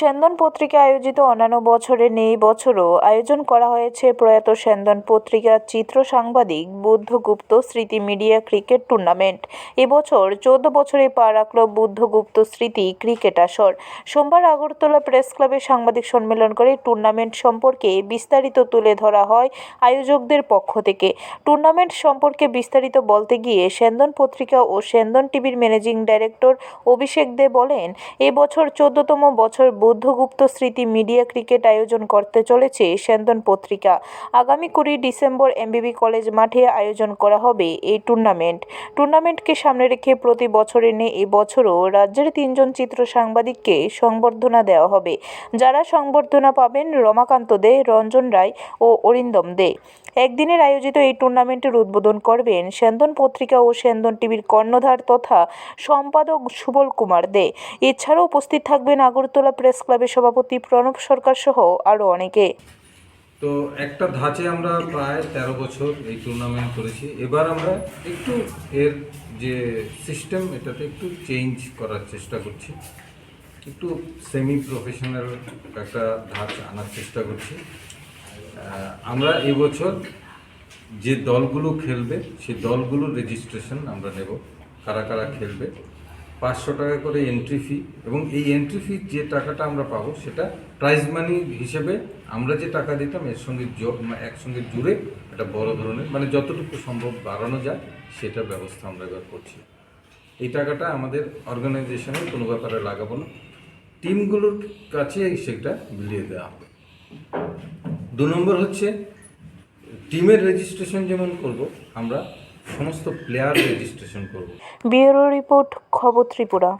সেন্দন পত্রিকা আয়োজিত অন্যান্য বছরে নেই বছরও আয়োজন করা হয়েছে প্রয়াত সেন্দন পত্রিকার চিত্র সাংবাদিক বুদ্ধগুপ্ত স্মৃতি মিডিয়া ক্রিকেট টুর্নামেন্ট। এবছর চোদ্দ বছরে পা রাখল বুদ্ধগুপ্ত স্মৃতি ক্রিকেট আসর। সোমবার আগরতলা প্রেস ক্লাবে সাংবাদিক সম্মেলন করে টুর্নামেন্ট সম্পর্কে বিস্তারিত তুলে ধরা হয় আয়োজকদের পক্ষ থেকে। টুর্নামেন্ট সম্পর্কে বিস্তারিত বলতে গিয়ে সেন্দন পত্রিকা ও সেন্দন টিভির ম্যানেজিং ডাইরেক্টর অভিষেক দে বলেন, এবছর চোদ্দতম বছর বুদ্ধগুপ্ত স্মৃতি মিডিয়া ক্রিকেট আয়োজন করতে চলেছে সেন্দন পত্রিকা। আগামী কুড়ি ডিসেম্বর এমবিবি কলেজ মাঠে আয়োজন করা হবে এই টুর্নামেন্ট। টুর্নামেন্টকে সামনে রেখে প্রতি বছরের নেই এবছরও রাজ্যের তিনজন চিত্র সাংবাদিককে সংবর্ধনা দেওয়া হবে। যারা সংবর্ধনা পাবেন রমাকান্ত দে, রঞ্জন রায় ও অরিন্দম দে। একদিনের আয়োজিত এই টুর্নামেন্টের উদ্বোধন করবেন সেন্দন পত্রিকা ও সেন্দন টিভির কর্ণধার তথা সম্পাদক সুবল কুমার দে। এছাড়াও উপস্থিত থাকবেন আগরতলা প্রেস ক্লাবের সভাপতি প্রণব সরকার সহ আরও অনেকে। তো একটা ধাঁচে আমরা প্রায় তেরো বছর এই টুর্নামেন্ট করেছি। এবার আমরা একটু এর যে সিস্টেম এটাতে একটু চেঞ্জ করার চেষ্টা করছি। একটু সেমি প্রফেশনাল একটা ধাঁচ আনার চেষ্টা করছি। আমরা এবছর যে দলগুলো খেলবে সেই দলগুলোর রেজিস্ট্রেশন আমরা নেব। কারা কারা খেলবে পাঁচশো টাকা করে এন্ট্রি ফি এবং এই এন্ট্রি ফি যে টাকাটা আমরা পাবো সেটা প্রাইজ মানি হিসেবে আমরা যে টাকা দিতাম এর সঙ্গে একসঙ্গে জুড়ে একটা বড় ধরনের মানে যতটুকু সম্ভব বাড়ানো যায় সেটার ব্যবস্থা আমরা এবার করছি। এই টাকাটা আমাদের অর্গানাইজেশনে কোনো ব্যাপারে লাগাবো না। টিমগুলোর কাছে সেটা বিলিয়ে দেওয়া হবে। দু নম্বর হচ্ছে, টিমের রেজিস্ট্রেশন যেমন করব, আমরা সমস্ত প্লেয়ার রেজিস্ট্রেশন করব। ব্যুরো রিপোর্ট খবর ত্রিপুরা।